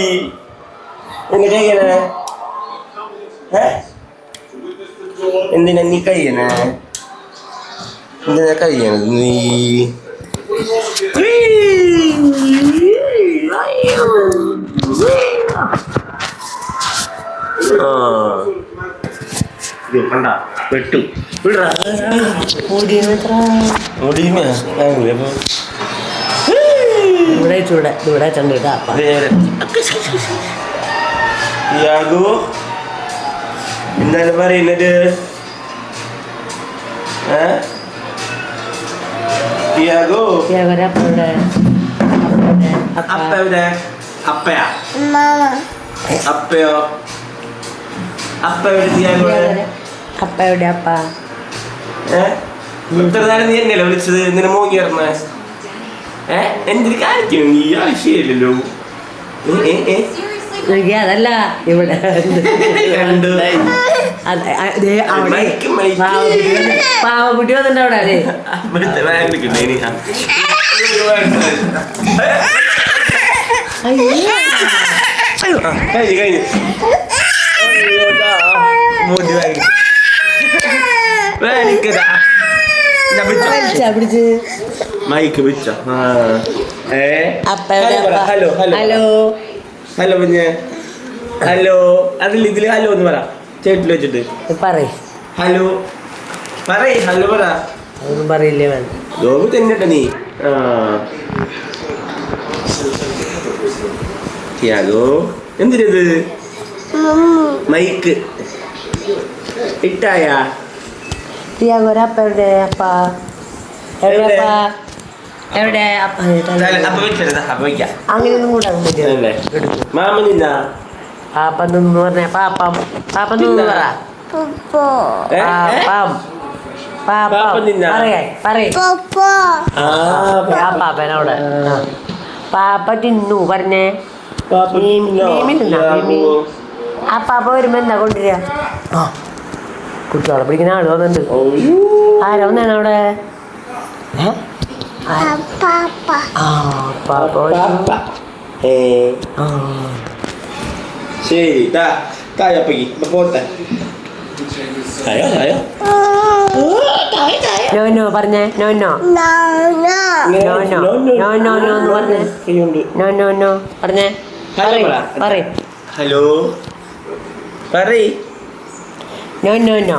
കൈ എന്റെ കൈ എങ്ങനെ ഏ എന്തിനാ നീ കയ്യണേ എന്തിനാ കയ്യണത് നീ ആ ഇത് കണ്ട വെട്ടു വിടറാ മുടിയുമേ അപ്പൊ ഇവിടെ ചൂടെ ഇവിടെ ചെന്നിട്ടാ അപ്പ. യാഗു എന്താണ് പറയുന്നത് ഏ? യാഗു അവരപ്പയുടെ അപ്പ എവിടെ? അപ്പയാ? അപ്പയോ? അപ്പ എവിടെ യാഗു അപ്പയുടെ അപ്പ ഏ? ഇത്ര നേരം നീ എന്നല്ലേ വിളിച്ചത്? എന്തിനാ മോങ്ങി ഇറങ്ങ ഏ? എന്തിനു കാണിക്കണം ഈ ആവശ്യമില്ലല്ലോ. എനിക്ക് അതല്ല ഇവിടെ. പാവക്കുട്ടി വന്ന്- പാവക്കുട്ടി വന്നിട്ട് അവിടെ. ഇതാ പിടിച്ചോ. മൈക്ക് പിച്ച hello hello. Hello hello hello അതിൽ ഇതിൽ ഹലോ എന്ന് പറ. ചേട്ടിൽ വെച്ചിട്ട്. പറയ്. ഹലോ പറയ്. ഹലോ പറ. അതൊന്നും പറയില്ലേ വേണ്ട ഗോപു തന്നെട്ട നീ. ഹലോ എന്തിനത്? മൈക്ക് ഇട്ടായാ? അപ്പയുടെ അപ്പ എവിടെ? അപ്പ. എവിടെ അപ്പ? വയ്ക്കാം അങ്ങനെയൊന്നും കൂടെ അല്ലേ? മാമ നിന്നാ പാപ്പ പറഞ്ഞ പാപ്പം. പറ. തിന്നു? പറഞ്ഞേ. പാപ്പ മീമി- നിന്നോ? മീമി തിന്നാ, ആ പാപ്പ വരുമ്പോ എന്താ കൊണ്ടുവരിക? കുട്ടികളെ പിടിക്കുന്ന ആൾ വന്നിട്ടുണ്ട്. ആരാ വന്നേണ് അവിടെ? ഏ? ആ ആ, പാപ്പ വന്നു. പാപ്പ. ഏ ആ. ശരി താ തായപ്പക്ക് ഇപ്പൊ പോട്ടെ തായോ തായോ no no. No, no no no no no no no എന്ന് പറഞ്ഞേ No, നോ നോ നോ പറഞ്ഞേ പറയ് പറ. പറയ് ഹലോ പറയ് നോ നോ നോ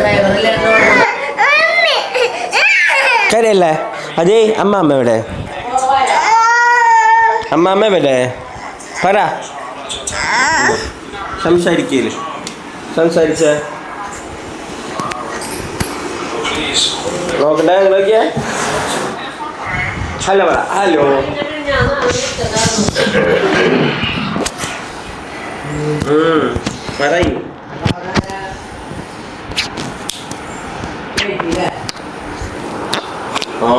ഡ്രൈവറിലായിരുന്നു കരയല്ലേ? അതേ അമ്മാമ്മ എവിടെ? അമ്മാമ്മ എവിടെ? പറ. സംസാരിക്കൽ സംസാരിച്ച. നോക്കട്ടെ നിങ്ങളൊക്കെ? ഹലോ പറ ഹലോ. പറയൂ ഓ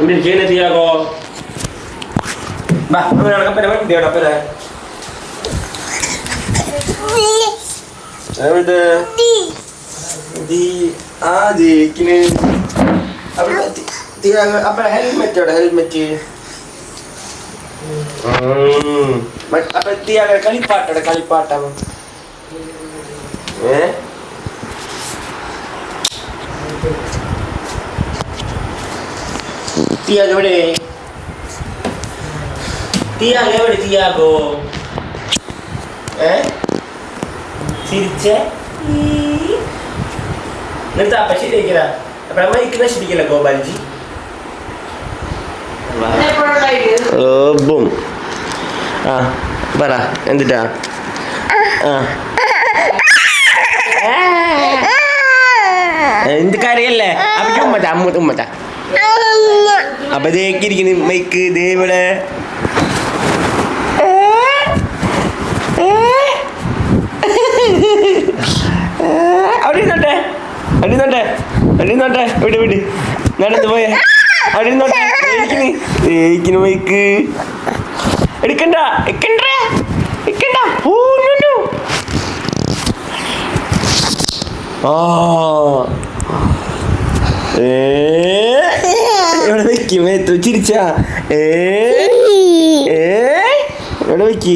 എന്തിന് ചെയ്യുന്ന ചെയ്യാകോ ബാ നമ്മൾ നടക്കപ്പനെ വണ്ടി നടപ്പനെ എവിടെ ദി ആ ജിക്കിന് അവിടെ തിയാഗോ അപ്പ ഹെൽമെറ്റ് എവിടെ ഹെൽമെറ്റ് അപ്പൊ തിയാഗോ കളിപ്പാട്ടടെ കളിപ്പാട്ടം ഏ തിയാഗോ എവിടെ തിയാഗോ എവിടെ തിയാഗോ ഏ ചിരിച്ചേ നിർത്താ അപ്പ ശരിയാക്കില്ല അപ്പൊ അമ്മ ഇക്ക് നശിപ്പിക്കില്ല ഗോപാൽജി ബും ആ പറ എന്തിട്ടാ ആ എന്ത് കരയല്ലേ അപ്പൊ ഉമ്മത്ത അമ്മ ഉമ്മത്ത അപ്പൊ ദേക്കിരിക്കുന്നു മൈക്ക് ദേ ഇവിടെ അവിടെ ഇരുന്നോട്ടെ അവിടെ അടിന്നോട്ടെ വിട് വിട്. നടന്നു പോയേ. ദേക്കിന് ദേക്കിന് മൈക്ക്. എടുക്കണ്ട എടുക്കണ്ട എടുക്കണ്ട. ഊന്നുണ്ടു ആ. ഏ. എവിടെ വെക്കും മേത്തു ചിരിച്ചാ? ഏ. എവിടെ വെക്കി?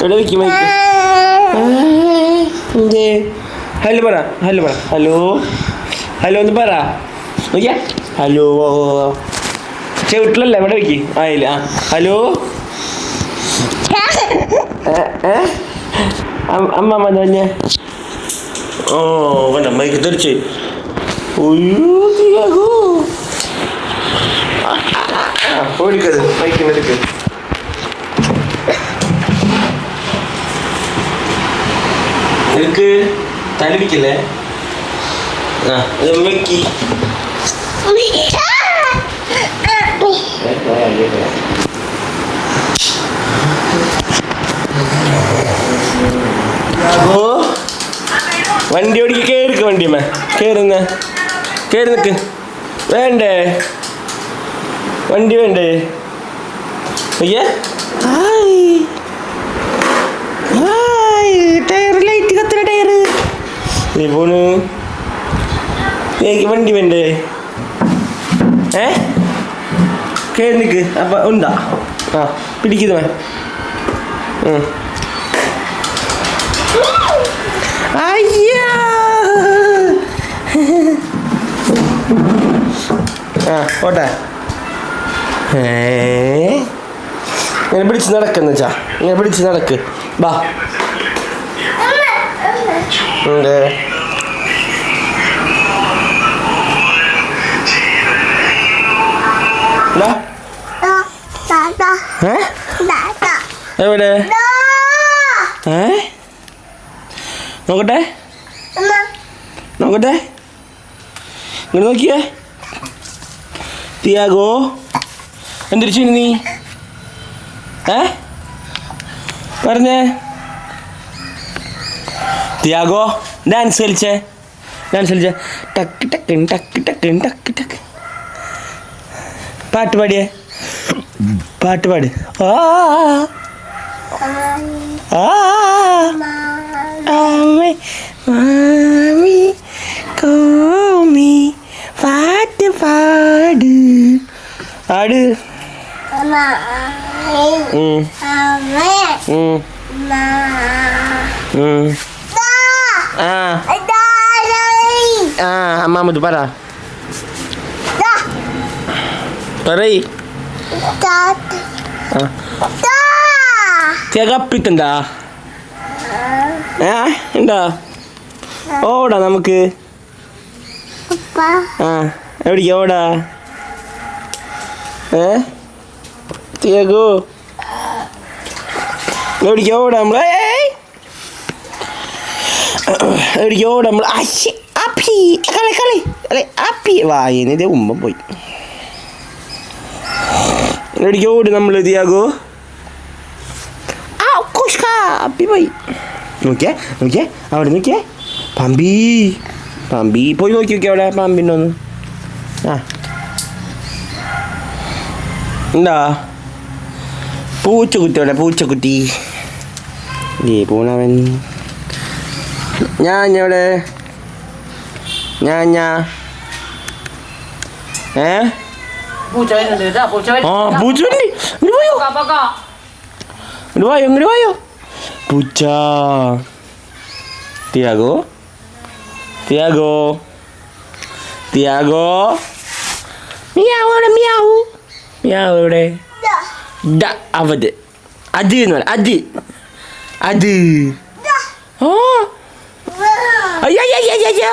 എവിടെ വെക്കി മൈക്ക്? എന്തേ? ഹലോ പറ. ഹലോ പറ. ഹലോ ഹലോ ഒന്ന് പറ. നോക്കിയാ. ഹലോ ചെവിട്ടിലല്ല എവിടെ വെക്കി ആയില്ല ആ. ഹലോ അമ്മ അമ്മ പറഞ്ഞേ ഓ വേണ്ട ഒയ്യോ തിയാഗോ. ഓടിക്കത് മൈക്കിന് എടുക്ക്. എടുക്ക്. തലപിക്കല്ലേ ആ മൈക്കി തിയാഗോ വണ്ടി ഓടിക്ക് കേറിക്ക് വണ്ടിയമ്മ കേറുന്ന കേറി നിക്ക്. വേണ്ടേ? വണ്ടി വേണ്ടേ? അയ്യേ നീ പോണ് വണ്ടി വേണ്ടേ? ഏ? കേറി നിക്ക്. അപ്പൊ ഉണ്ടാ. ആ പിടിക്കുന്നവൻ അയ്യാ! ആ പോട്ടെ. ഏ? ഇങ്ങനെ പിടിച്ച് നടക്കുന്ന ചാ ഇങ്ങനെ പിടിച്ച് നടക്ക്. ബാ. ഉണ്ട് ദാ. ഏ എവിടെ? ഏ? നോക്കട്ടെ. നോക്കട്ടെ. ഇങ്ങോട്ട് നോക്കിയേ. തിയാഗോ എന്തിരിച്ചു നീ? ഏ? പറഞ്ഞേ. തിയാഗോ ഡാൻസ് കളിച്ചേ? ഡാൻസ് കളിച്ചേ. ടക്ക് ടക്ക് ടക്ക് ടക്ക് ടക്ക് ടക്ക്. പാട്ട് പാടിയേ. പാട്ട് പാട്. ആ ആ അമ്മേ മാമി കോമി പാട്ട് പാട്. ആട് ഉം, ഉം, ഉം. ആ. ആ അമ്മാമത് പറ. പറയ്. ആ തികപ്പിത്തുണ്ടാ ഏ ഉണ്ടോ? ഓടാ നമുക്ക്. ആ എവിടേക്ക് ഓടാ? ഏ? തിയകോ എവിടേക്ക് ഓടാ നമ്മൾ എവിടേക്ക് ഓടാ നമ്മൾ അപ്പി കളി കളി കളി അപ്പി വായനത് ഉമ്മ പോയി. എവിടേക്ക് ഓടി നമ്മൾ ഇതിയാകോ നോക്കിയേ നോക്കിയേ അവിടെ നോക്കിയേ പമ്പി പമ്പി. പോയി നോക്കി നോക്കിയേ അവിടെ പമ്പിന്റെ ഒന്ന്. ആ. എന്താ? പൂച്ചക്കുട്ടി അവിടെ പൂച്ചക്കുട്ടി. ഏ പോണവൻ. ഞാൻ എവിടെ ഞാൻ ഞാൻ ഏ? പൂച്ച വരുന്നുണ്ട് കേട്ടോ പൂച്ച ആ വരുന്നുണ്ട് പൂച്ച വണ്ടി ഇങ്ങോട്ട് പോയോ പോകാം, പോകാം. ഇങ്ങോട്ട് പോയോ ഇങ്ങോട്ട് പോയോ പൂച്ച തിയാഗോ തിയാഗോ തിയാഗോ മിയാവ് എവിടെ മിയാവു മിയാവ് എവിടെ ഡ അവത് അത് എന്ന് പറ അത് അത് ഓ അയ്യോ അയ്യോ അയ്യോ അയ്യോ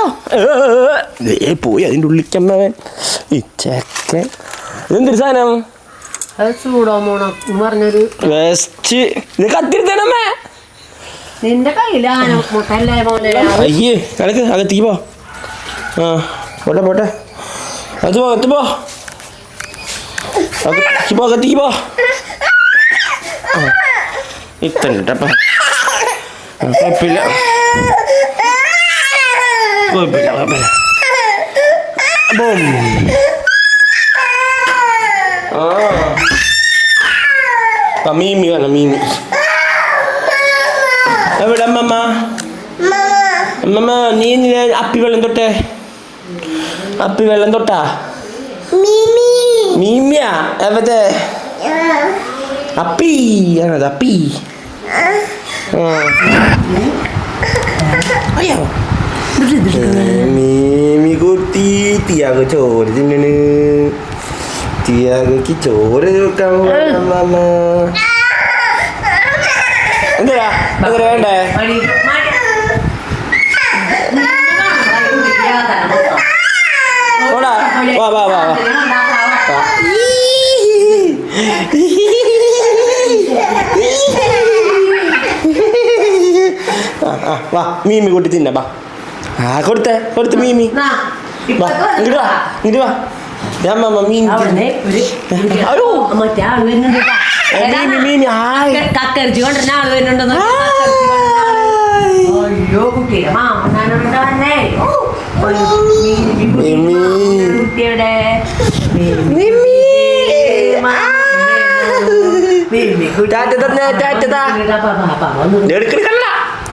ഏ പോയി അതിന്റെ ഉള്ളിൽ ചെമ്മവൻ ഈ ചെക്കൻ ഇതെന്തൊരു സാധനം? വെസ്റ്റ് ഇത് കത്തിരുത്തണമേ നിന്റെ അയ്യേ കിടക്ക് അകത്തേക്ക് പോ. ആ പോട്ടെ പോട്ടെ. അകത്ത് പോ പോ. അകത്തേക്ക് പോ അകത്തേക്ക് പോ. ആ, കുഴപ്പമില്ല. കുഴപ്പമില്ല കുഴപ്പമില്ല. ബോം ആ ആ, മീമി വേണം മീമി എവിടെ അമ്മമ്മ അമ്മമ്മ നീ എന്തിനാ അപ്പി വെള്ളം തൊട്ടേ അപ്പി വെള്ളം തൊട്ടാ മീമിയാ എവിടെ അപ്പി ആണത് അപ്പി. അയ്യോ മീമി കുട്ടി തിയാകോ ചോറ് തിന്നണ് തിയാകോക്ക് ചോറ് വെക്കാൻ എന്തിനാ വേണ്ടേ. ഓടാ വാ വാ വാ വാ. മീമി കൂട്ടി തിന്ന ബാ ആ കൊടുത്തേ കൊടുത്ത് മീമി. വാ ഇങ്ങോട്ട് വാ ഇങ്ങോട്ട് വാ. ഞാൻ മീൻ മറ്റേ ആൾ വരുന്നുണ്ട് കേട്ടാ. മീമി മീമി ഹായ് കക്കരിച്ച് കൊണ്ടുവരുന്ന ആൾ വരുന്നുണ്ടെന്ന് അയ്യോ കുട്ടിയുടെ മാമനാനോട് വന്നേ ഓ, ഒരു മീമി കുട്ടി, മീമി. മാമന്റെ കുട്ടിയുടെ മീമി മാമന്റെ മീമി കുട്ടി. ടാറ്റ തന്നെ, ടാറ്റ താ. പാ, പാ, പാ, പാ, വന്നു. എടുക്കണ